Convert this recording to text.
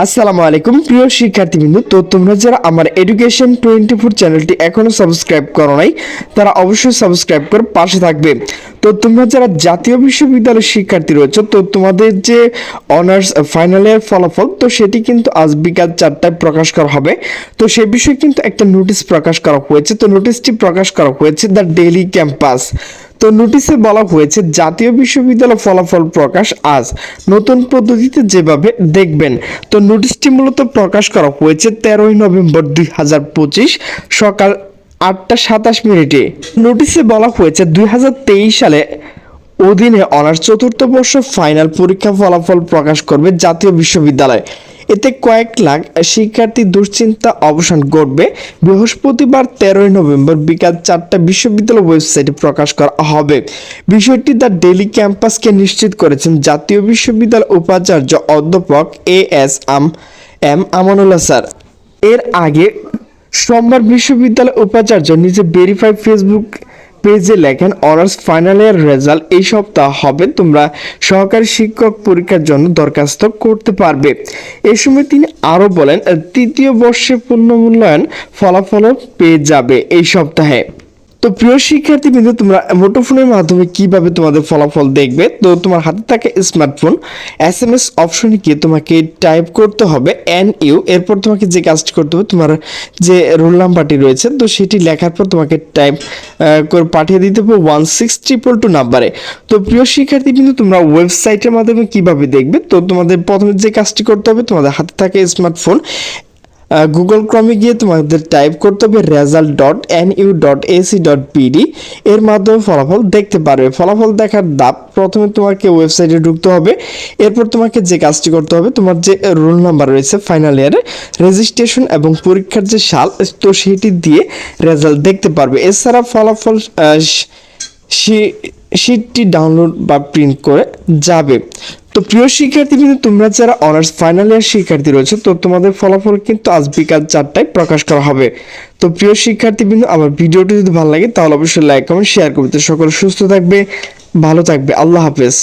আসসালামু আলাইকুম। প্রিয় শিক্ষার্থীবৃন্দ, তো তোমরা যারা আমার এডুকেশন টোয়েন্টি ফোর চ্যানেলটি এখনও সাবস্ক্রাইব করো নাই, তারা অবশ্যই সাবস্ক্রাইব করে পাশে থাকবে। তো তোমরা যারা জাতীয় বিশ্ববিদ্যালয়ের শিক্ষার্থী রয়েছে, তো তোমাদের যে অনার্স ফাইনাল ইয়ার ফলাফল, তো সেটি কিন্তু আজ বিকাল চারটায় প্রকাশ করা হবে। তো সে বিষয়ে কিন্তু একটা নোটিশ প্রকাশ করা হয়েছে। তো নোটিশটি প্রকাশ করা হয়েছে দ্য ডেইলি ক্যাম্পাস। তো নোটিশে বলা হয়েছে, জাতীয় বিশ্ববিদ্যালয় ফলাফল প্রকাশ আজ। নতুন পদ্ধতিতে যেভাবে দেখবেন, তো নোটিশটি মূলত প্রকাশ করা হয়েছে তেরোই নভেম্বর দুই হাজার পঁচিশ সকাল আটটা সাতাশ মিনিটে। নোটিশে বলা হয়েছে, দুই হাজার তেইশ সালে অধীনে অনার্স চতুর্থ বর্ষ ফাইনাল পরীক্ষা ফলাফল প্রকাশ করবে জাতীয় বিশ্ববিদ্যালয়। এতে কয়েক লাখ শিক্ষার্থী দুশ্চিন্তা অবসান ঘটবে। বৃহস্পতিবার তেরোই নভেম্বর বিকাল চারটা বিশ্ববিদ্যালয় ওয়েবসাইটে প্রকাশ করা হবে। বিষয়টি দ্য ডেলি ক্যাম্পাসকে নিশ্চিত করেছেন জাতীয় বিশ্ববিদ্যালয় উপাচার্য অধ্যাপক A S M, M Amanullah sir. এর আগে সোমবার বিশ্ববিদ্যালয় উপাচার্য নিজে ভেরিফাই ফেসবুক পেজে লেখেন, অনার্স ফাইনাল ইয়ার রেজাল্ট এই সপ্তাহ হবে। তোমরা সহকারী শিক্ষক পরীক্ষার জন্য দরখাস্ত করতে পারবে। এ সময় তিনি আরও বলেন, তৃতীয় বর্ষে পূর্ণ মূল্যায়ন ফলাফলও পেয়ে যাবে এই সপ্তাহে। তো প্রিয় শিক্ষার্থী বিন্দু, তোমরা মুঠোফোনের মাধ্যমে কীভাবে তোমাদের ফলাফল দেখবে? তো তোমার হাতে থাকে স্মার্টফোন এস এম এস অপশনে গিয়ে তোমাকে টাইপ করতে হবে এন ইউ এরপর তোমাকে যে কাজটি করতে হবে, তোমার যে রোল নাম্বারটি রয়েছে, তো সেটি লেখার পর তোমাকে টাইপ করে পাঠিয়ে দিতে হবে ওয়ান সিক্স ট্রিপল টু নাম্বারে তো প্রিয় শিক্ষার্থী বিন্দু, তোমরা ওয়েবসাইটের মাধ্যমে কীভাবে দেখবে? তো তোমাদের প্রথমে যে কাজটি করতে হবে, তোমাদের হাতে থাকে স্মার্টফোন গুগল ক্রমে গিয়ে তোমাদের টাইপ করতে হবে result dot N U dot AC dot PD এর মাধ্যমে ফলাফল দেখতে পারবে। ফলাফল দেখার দাপ প্রথমে তোমাকে ওয়েবসাইটে ঢুকতে হবে। এরপর তোমাকে যে কাজটি করতে হবে, তোমার যে রোল নাম্বার রয়েছে ফাইনাল ইয়ারে রেজিস্ট্রেশন এবং পরীক্ষার যে সাল, তো সেটি দিয়ে রেজাল্ট দেখতে পারবে। এছাড়া ফলাফল শিটটি ডাউনলোড বা প্রিন্ট করে যাবে। তো প্রিয় শিক্ষার্থী কিন্তু তোমরা যারা অনার্স ফাইনাল ইয়ার শিক্ষার্থী রয়েছে, তো তোমাদের ফলাফল কিন্তু আজ বিকাল চারটায় প্রকাশ করা হবে। তো প্রিয় শিক্ষার্থী বিন্দু, আমার ভিডিওটি যদি ভালো লাগে, তাহলে অবশ্যই লাইক কমেন্ট শেয়ার তো সকলে সুস্থ থাকবে, ভালো থাকবে। আল্লাহ হাফেজ।